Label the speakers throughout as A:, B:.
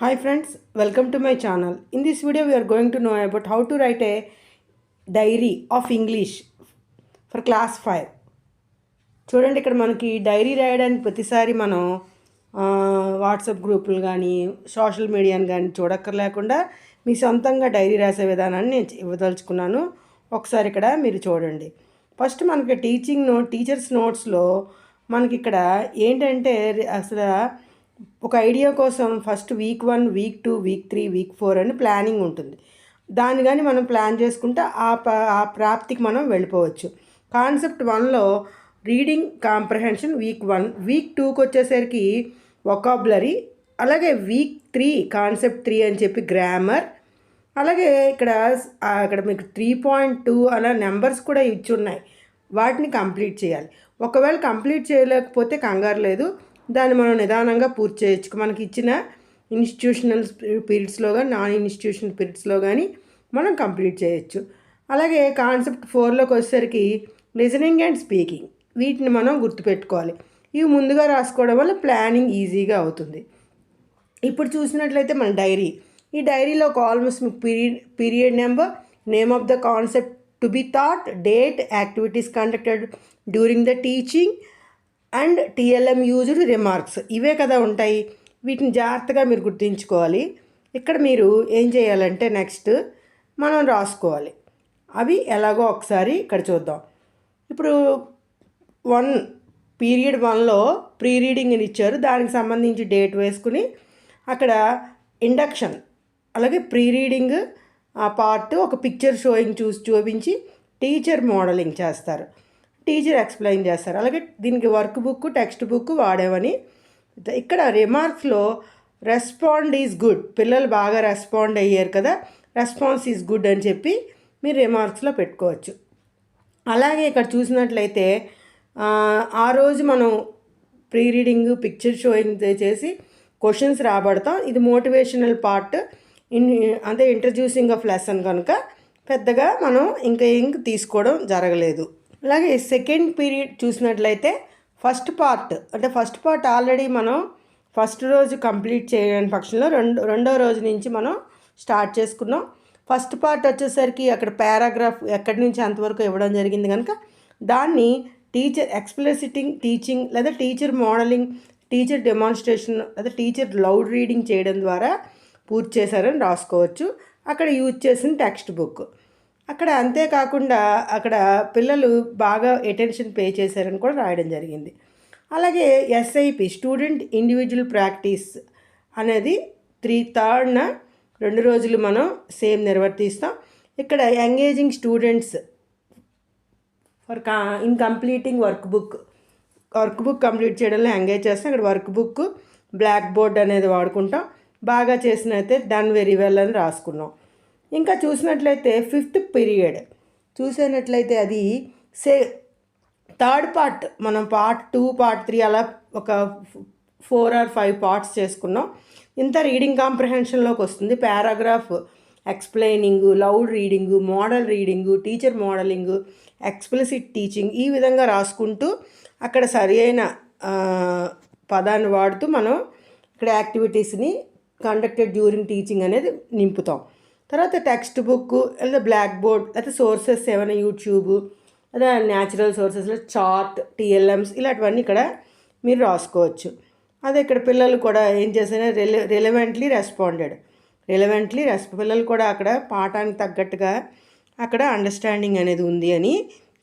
A: Hi friends, welcome to my channel. In this video we are going to know about how to write a diary of English for class 5. చూడండి ఇక్కడ మనకి dairy రాయడానికి ప్రతిసారి మనం WhatsApp గ్రూపులు కానీ social మీడియాని కానీ చూడక్కర్లేకుండా మీ సొంతంగా డైరీ రాసే విధానాన్ని నేను ఇవ్వదలుచుకున్నాను ఒకసారి ఇక్కడ మీరు చూడండి ఫస్ట్ మనకి టీచింగ్ నోట్ టీచర్స్ నోట్స్లో మనకి ఇక్కడ ఏంటంటే అసలు ఒక ఐడియా కోసం first week one week two week three week four అని ప్లానింగ్ ఉంటుంది. దాన్ని కానీ మనం ప్లాన్ చేసుకుంటే ఆ ప- ఆ ప్రాప్తికి మనం వెళ్ళిపోవచ్చు. కాన్సెప్ట్ వన్లో reading comprehension week one week టూకి వచ్చేసరికి వొకాబులరీ అలాగే వీక్ త్రీ కాన్సెప్ట్ త్రీ అని చెప్పి గ్రామర్ అలాగే ఇక్కడ ఇక్కడ మీకు త్రీ పాయింట్ టూ అలా నెంబర్స్ కూడా ఇచ్చి ఉన్నాయి. వాటిని కంప్లీట్ చేయాలి. ఒకవేళ కంప్లీట్ చేయలేకపోతే కంగారు లేదు. దాన్ని మనం నిదానంగా పూర్తి చేయొచ్చు. మనకి ఇచ్చిన ఇన్స్టిట్యూషనల్ పీరియడ్స్లో కానీ నాన్ ఇన్స్టిట్యూషనల్ పీరియడ్స్లో కానీ మనం కంప్లీట్ చేయొచ్చు. అలాగే కాన్సెప్ట్ ఫోర్లోకి వచ్చేసరికి లిజనింగ్ అండ్ స్పీకింగ్ వీటిని మనం గుర్తుపెట్టుకోవాలి. ఇవి ముందుగా రాసుకోవడం వల్ల ప్లానింగ్ ఈజీగా అవుతుంది. ఇప్పుడు చూసినట్లయితే మన డైరీ. ఈ డైరీలో ఒక మీకు period period number name of the concept to be taught date activities conducted during the teaching and TLM used remarks. ఇవే కదా ఉంటాయి. వీటిని జాగ్రత్తగా మీరు గుర్తుంచుకోవాలి. ఇక్కడ మీరు ఏం చేయాలంటే నెక్స్ట్ మనం రాసుకోవాలి. అవి ఎలాగో ఒకసారి ఇక్కడ చూద్దాం. ఇప్పుడు వన్ పీరియడ్ వన్లో ప్రీ రీడింగ్ అని ఇచ్చారు. దానికి సంబంధించి డేట్ వేసుకుని అక్కడ ఇండక్షన్ అలాగే ప్రీ రీడింగ్ ఆ పార్ట్ ఒక పిక్చర్ షోయింగ్ చూసి చూపించి టీచర్ మోడలింగ్ చేస్తారు. టీచర్ ఎక్స్ప్లెయిన్ చేస్తారు. అలాగే దీనికి వర్క్ బుక్ టెక్స్ట్ బుక్ వాడేవని. ఇక్కడ రిమార్క్స్లో రెస్పాండ్ ఈజ్ గుడ్. పిల్లలు బాగా రెస్పాండ్ అయ్యారు కదా రెస్పాన్స్ ఈజ్ గుడ్ అని చెప్పి మీరు రిమార్క్స్లో పెట్టుకోవచ్చు. అలాగే ఇక్కడ చూసినట్లయితే ఆ, రోజు మనం ప్రీ రీడింగ్ పిక్చర్ షోయింగ్ చేసి క్వశ్చన్స్ రాబడతాం. ఇది మోటివేషనల్ పార్ట్. ఇన్ అంటే ఇంట్రడ్యూసింగ్ ఆఫ్ లెసన్ కనుక పెద్దగా మనం ఇంకా ఇంక తీసుకోవడం జరగలేదు. అలాగే సెకండ్ పీరియడ్ చూసినట్లయితే ఫస్ట్ పార్ట్ అంటే ఫస్ట్ పార్ట్ ఆల్రెడీ మనం ఫస్ట్ రోజు కంప్లీట్ చేయని పక్షంలో రెండు రెండో రోజు నుంచి మనం స్టార్ట్ చేసుకున్నాం. ఫస్ట్ పార్ట్ వచ్చేసరికి అక్కడ పారాగ్రాఫ్ ఎక్కడి నుంచి అంతవరకు ఇవ్వడం జరిగింది కనుక దాన్ని టీచర్ ఎక్స్ప్లెసిటింగ్ టీచింగ్ లేదా టీచర్ మోడలింగ్ టీచర్ డెమాన్స్ట్రేషన్ లేదా టీచర్ లౌడ్ రీడింగ్ చేయడం ద్వారా పూర్తి చేశారని రాసుకోవచ్చు. అక్కడ యూజ్ చేసిన టెక్స్ట్ బుక్ అక్కడ అంతేకాకుండా అక్కడ పిల్లలు బాగా అటెన్షన్ పే చేశారని కూడా రాయడం జరిగింది. అలాగే ఎస్ఐపి స్టూడెంట్ ఇండివిజువల్ ప్రాక్టీస్ అనేది త్రీ థర్డ్న రెండు రోజులు మనం సేమ్ నిర్వర్తిస్తాం. ఇక్కడ ఎంగేజింగ్ స్టూడెంట్స్ ఫర్ కా in completing work book work book complete చేయడంలో ఎంగేజ్ చేస్తాం. ఇక్కడ వర్క్ బుక్ బ్లాక్ బోర్డ్ అనేది వాడుకుంటాం. బాగా చేసినైతే డన్ వెరీ వెల్ అని రాసుకున్నాం. ఇంకా చూసినట్లయితే ఫిఫ్త్ పీరియడ్. చూసినట్లయితే అది సే థర్డ్ పార్ట్ మనం పార్ట్ టూ పార్ట్ త్రీ అలా ఒక ఫోర్ ఆర్ ఫైవ్ పార్ట్స్ చేసుకున్నాం. ఇంత రీడింగ్ కాంప్రహెన్షన్లోకి వస్తుంది. Paragraph explaining loud reading model reading teacher modelling explicit teaching ఈ విధంగా రాసుకుంటూ అక్కడ సరి అయిన పదాన్ని వాడుతూ మనం ఇక్కడ యాక్టివిటీస్ని కండక్టెడ్ డ్యూరింగ్ టీచింగ్ అనేది నింపుతాం. తర్వాత టెక్స్ట్ బుక్ లేదా బ్లాక్ బోర్డ్ లేకపోతే సోర్సెస్ ఏమైనా యూట్యూబ్ లేదా న్యాచురల్ సోర్సెస్లో చార్ట్ టీఎల్ఎంస్ ఇలాంటివన్నీ ఇక్కడ మీరు రాసుకోవచ్చు. అదే ఇక్కడ పిల్లలు కూడా ఏం చేసినా రిలె రిలవెంట్లీ రెస్పాండెడ్ రిలవెంట్లీ రెస్ పిల్లలు కూడా అక్కడ పాఠానికి తగ్గట్టుగా అక్కడ అండర్స్టాండింగ్ అనేది ఉంది అని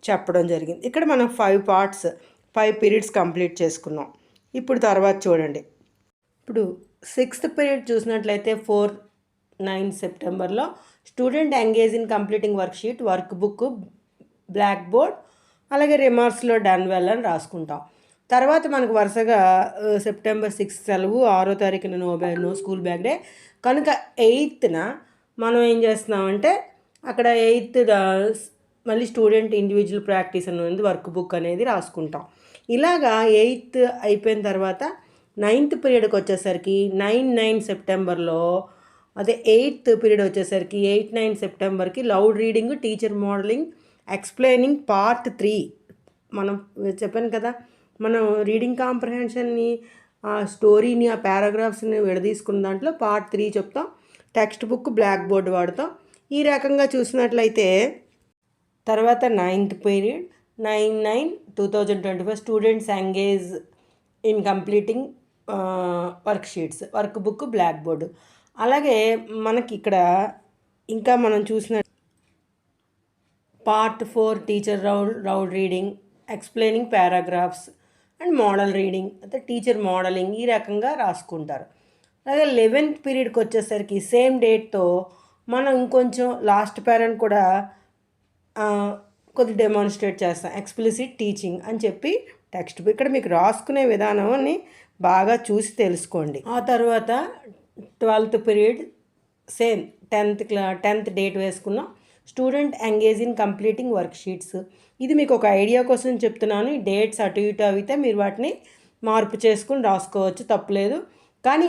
A: చెప్పడం జరిగింది. ఇక్కడ మనం five parts five periods complete చేసుకున్నాం. ఇప్పుడు తర్వాత చూడండి. ఇప్పుడు సిక్స్త్ పీరియడ్ చూసినట్లయితే ఫోర్ నైన్ సెప్టెంబర్లో student engage in completing work sheet work book black board అలాగే రిమార్క్స్లో డన్ వెల్ అని రాసుకుంటాం. తర్వాత మనకు వరుసగా సెప్టెంబర్ సిక్స్త్ సెలవు ఆరో తారీఖున no bag no school bag day. కనుక ఎయిత్న మనం ఏం చేస్తున్నామంటే అక్కడ ఎయిత్ మళ్ళీ స్టూడెంట్ ఇండివిజువల్ ప్రాక్టీస్ అనేది వర్క్ బుక్ అనేది రాసుకుంటాం. ఇలాగా ఎయిత్ అయిపోయిన తర్వాత నైన్త్ పీరియడ్కి వచ్చేసరికి నైన్ నైన్ సెప్టెంబర్లో అదే ఎయిత్ పీరియడ్ వచ్చేసరికి eight nine సెప్టెంబర్కి loud reading teacher modelling explaining part three. మనం చెప్పాను కదా మనం రీడింగ్ కాంప్రహెన్షన్ని ఆ స్టోరీని ఆ పారాగ్రాఫ్స్ని విడదీసుకున్న దాంట్లో పార్ట్ త్రీ చెప్తాం. టెక్స్ట్ బుక్ బ్లాక్ బోర్డ్ వాడతాం. ఈ రకంగా చూసినట్లయితే తర్వాత ninth period nine nine two thousand twenty five students engage in completing work sheets work book black board. అలాగే మనకి ఇక్కడ ఇంకా మనం చూసిన part four teacher round round reading explaining paragraphs and model reading అయితే టీచర్ మోడలింగ్ ఈ రకంగా రాసుకుంటారు. అలాగే లెవెన్త్ పీరియడ్కి వచ్చేసరికి సేమ్ డేట్తో మనం ఇంకొంచెం లాస్ట్ పేరెంట్ కూడా కొద్ది డెమాన్స్ట్రేట్ చేస్తాం. ఎక్స్ప్లిసిట్ టీచింగ్ అని చెప్పి టెక్స్ట్ బుక్ ఇక్కడ మీకు రాసుకునే విధానాన్ని బాగా చూసి తెలుసుకోండి. ఆ తర్వాత ట్వెల్త్ పీరియడ్ సేమ్ టెన్త్ క్లా టెన్త్ డేట్ వేసుకున్నాం. Student engage in completing work sheets ఇది మీకు ఒక ఐడియా కోసం చెప్తున్నాను. ఈ డేట్స్ అటు ఇటు అయితే మీరు వాటిని మార్పు చేసుకుని రాసుకోవచ్చు తప్పులేదు. కానీ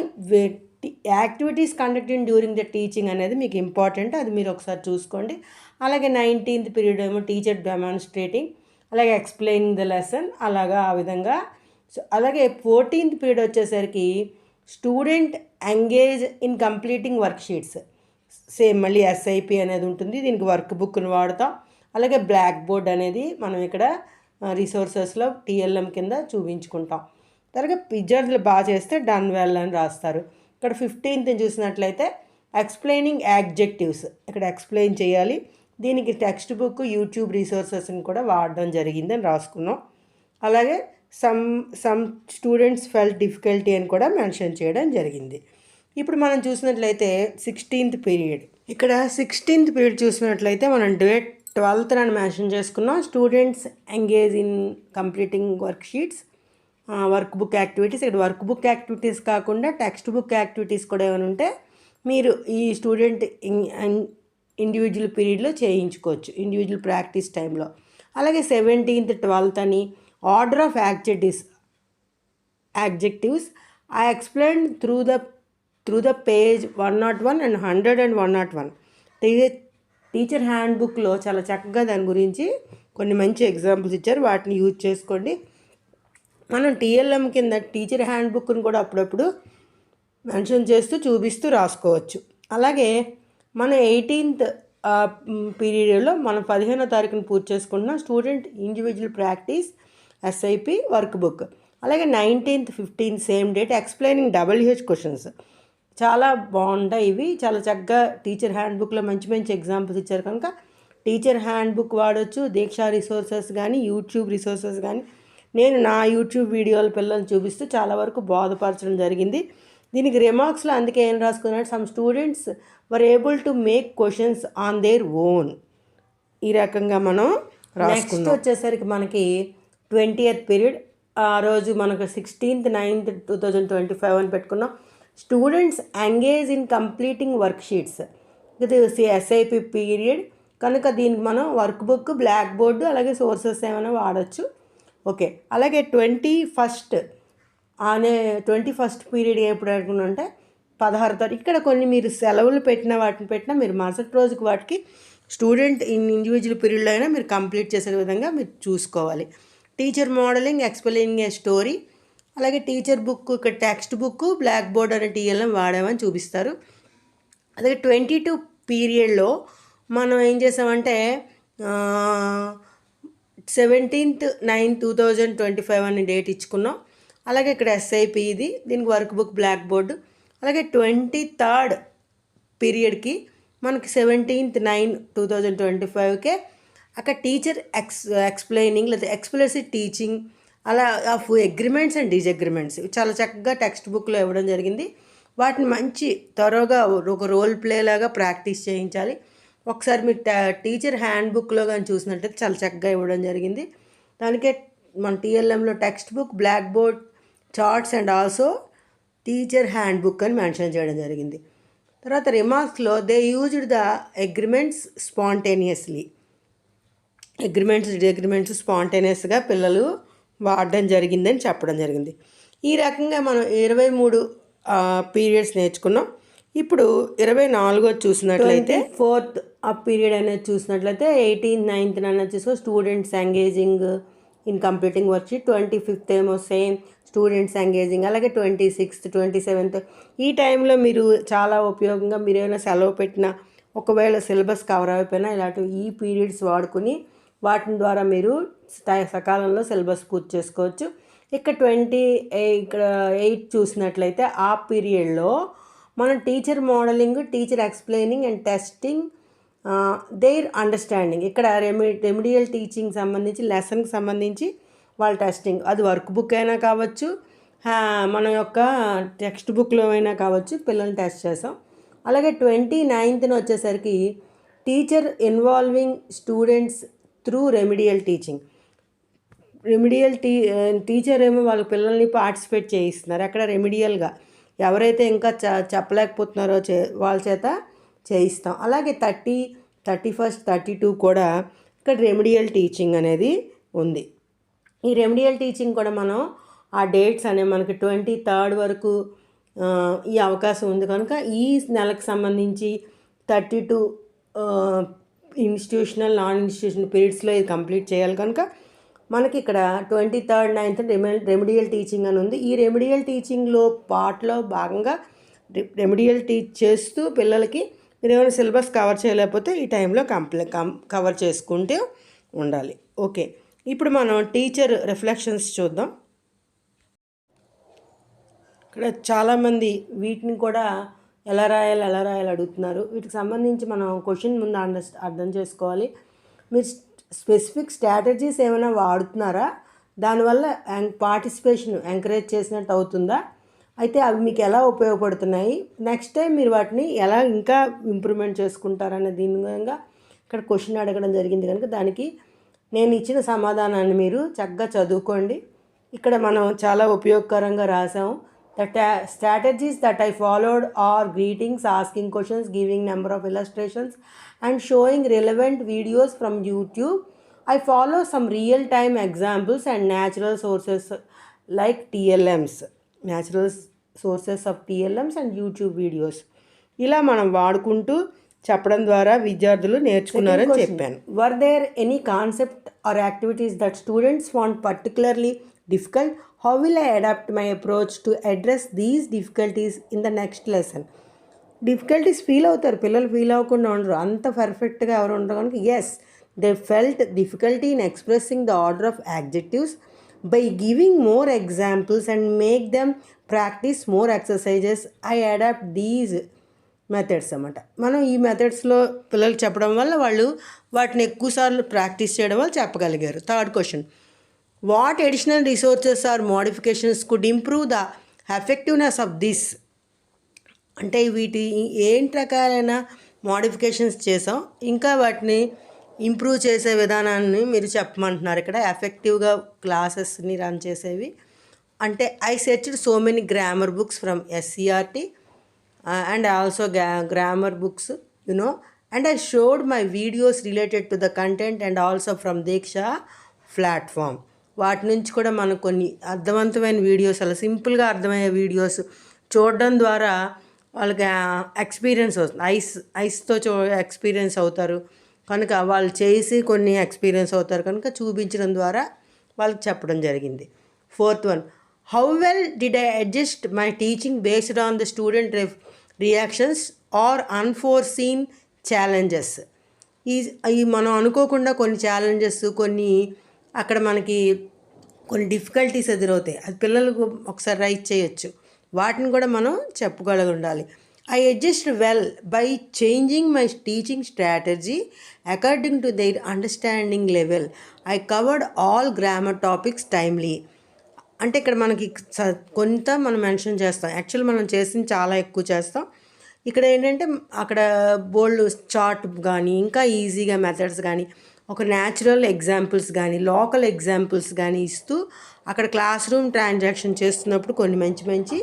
A: activities conducting during the teaching అనేది మీకు ఇంపార్టెంట్. అది మీరు ఒకసారి చూసుకోండి. అలాగే నైన్టీన్త్ పీరియడ్ ఏమో టీచర్ డెమాన్స్ట్రేటింగ్ అలాగే ఎక్స్ప్లెయినింగ్ ద లెసన్ అలాగా ఆ విధంగా. సో అలాగే ఫోర్టీన్త్ పీరియడ్ వచ్చేసరికి student engage in completing work sheets same మళ్ళీ ఎస్ఐపి అనేది ఉంటుంది. దీనికి వర్క్ బుక్ని వాడతాం. అలాగే బ్లాక్ బోర్డ్ అనేది మనం ఇక్కడ రిసోర్సెస్లో టీఎల్ఎం కింద చూపించుకుంటాం. తర్వాత విద్యార్థులు బాగా చేస్తే డన్ వెల్ అని రాస్తారు. ఇక్కడ ఫిఫ్టీన్త్ చూసినట్లయితే ఎక్స్ప్లెయినింగ్ యాడ్జెక్టివ్స్ ఇక్కడ ఎక్స్ప్లెయిన్ చేయాలి. దీనికి టెక్స్ట్ బుక్ యూట్యూబ్ రిసోర్సెస్ని కూడా వాడడం జరిగిందని రాసుకున్నాం. అలాగే some some students fell difficulty అని కూడా మెన్షన్ చేయడం జరిగింది. ఇప్పుడు మనం చూసినట్లయితే సిక్స్టీన్త్ పీరియడ్. ఇక్కడ సిక్స్టీన్త్ పీరియడ్ చూసినట్లయితే మనం డేట్ ట్వెల్త్ అని మెన్షన్ చేసుకున్నాం. Students engage in completing work sheets work book activities. ఇక్కడ వర్క్ బుక్ యాక్టివిటీస్ కాకుండా టెక్స్ట్ బుక్ యాక్టివిటీస్ కూడా ఏమైనా ఉంటే మీరు ఈ స్టూడెంట్ ఇండివిజువల్ పీరియడ్లో చేయించుకోవచ్చు. ఇండివిజువల్ ప్రాక్టీస్ టైంలో. అలాగే సెవెంటీన్త్ ట్వెల్త్ అని order of activities adjectives I explained through the through the page one nought one and hundred and one nought one teacher hand బుక్లో చాలా చక్కగా దాని గురించి కొన్ని మంచి ఎగ్జాంపుల్స్ ఇచ్చారు. వాటిని యూజ్ చేసుకోండి. మనం టీఎల్ఎం కింద టీచర్ హ్యాండ్ బుక్ని కూడా అప్పుడప్పుడు మెన్షన్ చేస్తూ చూపిస్తూ రాసుకోవచ్చు. అలాగే మన ఎయిటీన్త్ పీరియడ్లో మనం పదిహేనో తారీఖున పూర్తి చేసుకుంటున్నాం. Student individual practice SIP work book అలాగే nineteenth fifteenth same date explaining WH questions చాలా బాగుంటాయి ఇవి. చాలా చక్కగా టీచర్ హ్యాండ్ బుక్లో మంచి మంచి ఎగ్జాంపుల్స్ ఇచ్చారు. కనుక టీచర్ హ్యాండ్ బుక్ వాడొచ్చు. దీక్షా రిసోర్సెస్ కానీ యూట్యూబ్ రిసోర్సెస్ కానీ నేను నా యూట్యూబ్ వీడియోల పిల్లల్ని చూపిస్తూ చాలా వరకు బోధపరచడం జరిగింది. దీనికి రిమార్క్స్లో అందుకే ఏం రాసుకున్నాడు? Some students were able to make questions on their own ఈ రకంగా మనం నెక్స్ట్ వచ్చేసరికి మనకి ట్వంటీయత్ పీరియడ్. ఆ రోజు మనకు sixteenth ninth two thousand twenty five అని పెట్టుకున్నాం. Students engage in completing work sheets. ఇది ఎస్ఐపి పీరియడ్. కనుక దీనికి మనం వర్క్ బుక్ బ్లాక్ బోర్డు అలాగే సోర్సెస్ ఏమైనా వాడచ్చు. ఓకే. అలాగే ట్వంటీ ఫస్ట్ అనే ట్వంటీ ఫస్ట్ పీరియడ్ ఎప్పుడు అనుకున్నంటే పదహారు తారీఖు. ఇక్కడ కొన్ని మీరు సెలవులు పెట్టిన వాటిని పెట్టినా మీరు మరుసటి రోజుకి వాటికి స్టూడెంట్ ఇన్ ఇండివిజువల్ పీరియడ్లో అయినా మీరు కంప్లీట్ చేసే విధంగా మీరు చూసుకోవాలి. Teacher modelling explaining a story. అలాగే టీచర్ బుక్ ఇక్కడ టెక్స్ట్ బుక్ బ్లాక్ బోర్డ్ అనే టీఎల్ఎం వాడామని చూపిస్తారు. అలాగే ట్వంటీ టూ పీరియడ్లో మనం ఏం చేసామంటే seventeenth nine two thousand twenty five అని డేట్ ఇచ్చుకున్నాం. అలాగే ఇక్కడ ఎస్ఐపి ఇది దీనికి వర్క్ బుక్ బ్లాక్ బోర్డు. అలాగే ట్వంటీ థర్డ్ పీరియడ్కి మనకి seventeenth nine two thousand twenty ఫైవ్కే అక్కడ టీచర్ ఎక్స్ ఎక్స్ప్లెయినింగ్ లేదా ఎక్స్ప్లెసివ్ టీచింగ్ అలా ఆఫ్ అగ్రిమెంట్స్ అండ్ డిజగ్రిమెంట్స్ చాలా చక్కగా టెక్స్ట్ బుక్లో ఇవ్వడం జరిగింది. వాటిని మంచి త్వరగా ఒక రోల్ ప్లే లాగా ప్రాక్టీస్ చేయించాలి. ఒకసారి మీరు టీచర్ హ్యాండ్ బుక్లో కానీ చూసినట్టయితే చాలా చక్కగా ఇవ్వడం జరిగింది. దానికే మన టీఎల్ఎంలో text book black board charts and also teacher hand book అని మెన్షన్ చేయడం జరిగింది. తర్వాత రిమార్క్స్లో they used the agreements spontaneously agreements disagreements స్పాంటేనియస్గా పిల్లలు వాడడం జరిగిందని చెప్పడం జరిగింది. ఈ రకంగా మనం ఇరవై మూడు పీరియడ్స్ నేర్చుకున్నాం. ఇప్పుడు ఇరవై నాలుగో చూసినట్లయితే ఫోర్త్ ఆ పీరియడ్ అనేది చూసినట్లయితే ఎయిటీన్ నైన్త్ అనేది చూసుకో students engaging in completing work sheet twenty fifth ఏమో సేమ్ స్టూడెంట్స్ ఎంగేజింగ్ అలాగే ట్వంటీ సిక్స్త్ ట్వంటీ సెవెంత్. ఈ టైంలో మీరు చాలా ఉపయోగంగా మీరు ఏమైనా సెలవు పెట్టినా ఒకవేళ సిలబస్ కవర్ అయిపోయినా ఇలాంటి ఈ పీరియడ్స్ వాడుకుని వాటి ద్వారా మీరు సకాలంలో సిలబస్ పూర్తి చేసుకోవచ్చు. ఇక్కడ ట్వంటీ ఇక్కడ ఎయిట్ చూసినట్లయితే ఆ పీరియడ్లో మనం teacher modelling teacher explaining and testing their understanding. ఇక్కడ రెమి రెమిడియల్ టీచింగ్ సంబంధించి లెసన్కి సంబంధించి వాళ్ళ టెస్టింగ్. అది వర్క్ బుక్ అయినా కావచ్చు మన యొక్క టెక్స్ట్ బుక్లో అయినా కావచ్చు పిల్లల్ని టెస్ట్ చేసాం. అలాగే ట్వంటీ నైన్త్న వచ్చేసరికి teacher involving students through remedial teaching remedial tea teacher ఏమో వాళ్ళ పిల్లల్ని పార్టిసిపేట్ చేయిస్తున్నారు. అక్కడ రెమిడియల్గా ఎవరైతే ఇంకా చ చెప్పలేకపోతున్నారో చే వాళ్ళ చేత చేయిస్తాం. అలాగే thirty thirty first thirty two కూడా ఇక్కడ రెమిడియల్ టీచింగ్ అనేది ఉంది. ఈ రెమిడియల్ టీచింగ్ కూడా మనం ఆ డేట్స్ అనేవి మనకి ట్వంటీ థర్డ్ వరకు ఈ అవకాశం ఉంది. కనుక ఈ నెలకు సంబంధించి thirty two institutional non institutional పీరియడ్స్లో ఇది కంప్లీట్ చేయాలి కనుక మనకి ఇక్కడ twenty third ninth remedial teaching అని ఉంది. ఈ రెమిడియల్ టీచింగ్లో పార్ట్లో భాగంగా రె- రెమిడియల్ టీచ్ చేస్తూ పిల్లలకి మీరు ఏమైనా సిలబస్ కవర్ చేయలేకపోతే ఈ టైంలో కంప్లీ కం కవర్ చేసుకుంటూ ఉండాలి. ఓకే. ఇప్పుడు మనం టీచర్ రిఫ్లెక్షన్స్ చూద్దాం. ఇక్కడ చాలామంది వీటిని కూడా ఎలా రాయాలి ఎలా రాయాలి అడుగుతున్నారు. వీటికి సంబంధించి మనం క్వశ్చన్ ముందు అండర్ అర్థం చేసుకోవాలి. మీరు స్పెసిఫిక్ స్ట్రాటజీస్ ఏమైనా వాడుతున్నారా? దానివల్ల పార్టిసిపేషన్ ఎంకరేజ్ చేసినట్టు అవుతుందా? అయితే అవి మీకు ఎలా ఉపయోగపడుతున్నాయి? నెక్స్ట్ టైం మీరు వాటిని ఎలా ఇంకా ఇంప్రూవ్మెంట్ చేసుకుంటారనే దీని విధంగా ఇక్కడ క్వశ్చన్ అడగడం జరిగింది కనుక దానికి నేను ఇచ్చిన సమాధానాన్ని మీరు చక్కగా చదువుకోండి. ఇక్కడ మనం చాలా ఉపయోగకరంగా రాసాము the strategies that I followed are greetings asking questions giving number of illustrations and showing relevant videos from YouTube I follow some real time examples and natural sources like TLMs natural sources of TLMs and YouTube videos ఇలా మనం వాడుకుంటూ చెప్పడం ద్వారా విద్యార్థులు నేర్చుకున్నారని చెప్పాను. Were there any concept or activities that students want particularly difficult how will I adapt my approach to address these difficulties in the next lesson difficulties feel అవుతారు. పిల్లలు ఫీల్ అవ్వకుండా ఉండరు. అంత పర్ఫెక్ట్గా ఎవరు ఉండరు. కనుక as they felt difficulty in expressing the order of adjectives by giving more examples and make them practice more exercises I adapt these methods అనమాట మనం ఈ మెథడ్స్లో పిల్లలు చెప్పడం వల్ల వాళ్ళు వాటిని ఎక్కువసార్లు ప్రాక్టీస్ చేయడం వల్ల చెప్పగలిగారు. Third question what additional resources or modifications could improve the effectiveness of this అంటే వీటి ఏంటి రకాలైన మోడిఫికేషన్స్ చేసాం. ఇంకా వాటిని ఇంప్రూవ్ చేసే విధానాన్ని మీరు చెప్పమంటున్నారు ఇక్కడ. ఎఫెక్టివ్గా క్లాసెస్ని రన్ చేసేవి. అంటే I searched so many grammar books from SCERT and also grammar books you know and I showed my videos related to the content and also from Diksha platform వాటి నుంచి కూడా మనకు కొన్ని అర్థవంతమైన వీడియోస్ అలా సింపుల్గా అర్థమయ్యే వీడియోస్ చూడడం ద్వారా వాళ్ళకి ఎక్స్పీరియన్స్ అవుతుంది ఐస్ ఐస్తో చూ ఎక్స్పీరియన్స్ అవుతారు. కనుక వాళ్ళు చేసి కొన్ని ఎక్స్పీరియన్స్ అవుతారు. కనుక చూపించడం ద్వారా వాళ్ళకి చెప్పడం జరిగింది. Fourth one how well did I adjust my teaching based on the student reactions or unforeseen challenges ఈ మనం అనుకోకుండా కొన్ని ఛాలెంజెస్ కొన్ని అక్కడ మనకి కొన్ని డిఫికల్టీస్ ఎదురవుతాయి. అది పిల్లలకు ఒకసారి రైట్ చేయొచ్చు. వాటిని కూడా మనం చెప్పగలిగి ఉండాలి. I adjust well by changing my teaching strategy according to their understanding level I covered all grammar topics timely అంటే ఇక్కడ మనకి స- కొంత మనం మెన్షన్ చేస్తాం. యాక్చువల్ మనం చేసింది చాలా ఎక్కువ చేస్తాం. ఇక్కడ ఏంటంటే అక్కడ బోల్డ్ చార్ట్ కానీ ఇంకా ఈజీగా మెథడ్స్ కానీ ఒక న్యాచురల్ ఎగ్జాంపుల్స్ కానీ లోకల్ ఎగ్జాంపుల్స్ కానీ ఇస్తూ అక్కడ క్లాస్ రూమ్ ట్రాన్సాక్షన్ చేస్తున్నప్పుడు కొన్ని మంచి మంచి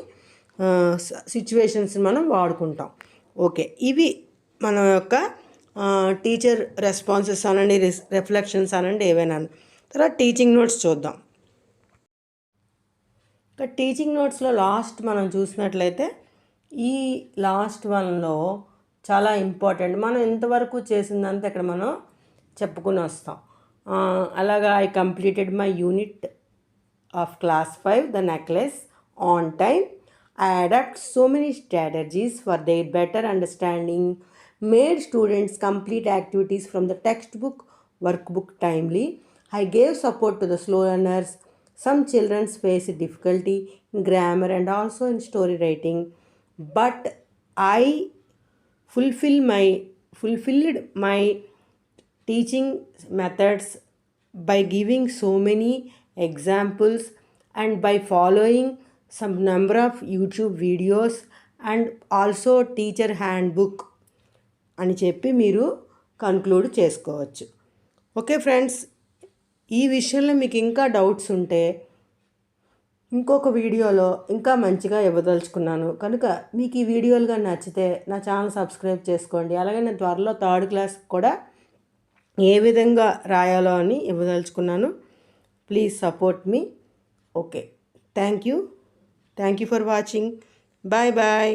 A: సిచ్యువేషన్స్ మనం వాడుకుంటాం. ఓకే. ఇవి మన యొక్క టీచర్ రెస్పాన్సెస్ అనండి రిఫ్లెక్షన్స్ అనండి ఏవైనా. తర్వాత టీచింగ్ నోట్స్ చూద్దాం. ఇక టీచింగ్ నోట్స్లో లాస్ట్ మనం చూసినట్లయితే ఈ లాస్ట్ వన్లో చాలా ఇంపార్టెంట్ మనం ఇంతవరకు చేసిందంతా ఇక్కడ మనం చెప్పుకుని వస్తాం. అలాగా I completed my unit of class five the necklace on time I adapt so many strategies for their better understanding made students complete activities from the text book work book timely I gave support to the slow learners some childrens face difficulty in grammar and also in story writing but I fulfil my fulfilled my teaching methods by giving so many examples and by following some number of YouTube videos and also teacher hand book అని చెప్పి మీరు conclude చేసుకోవచ్చు. Okay friends ఈ విషయంలో మీకు ఇంకా doubts ఉంటే ఇంకొక వీడియోలో ఇంకా మంచిగా ఇవ్వదలుచుకున్నాను. కనుక మీకు ఈ వీడియోలుగా నచ్చితే నా ఛానల్ సబ్స్క్రైబ్ చేసుకోండి. అలాగే నేను త్వరలో థర్డ్ క్లాస్ కూడా ఏ విధంగా రాయాలో అని ఇవ్వదలుచుకున్నాను. Please support me okay thank you thank you for watching bye bye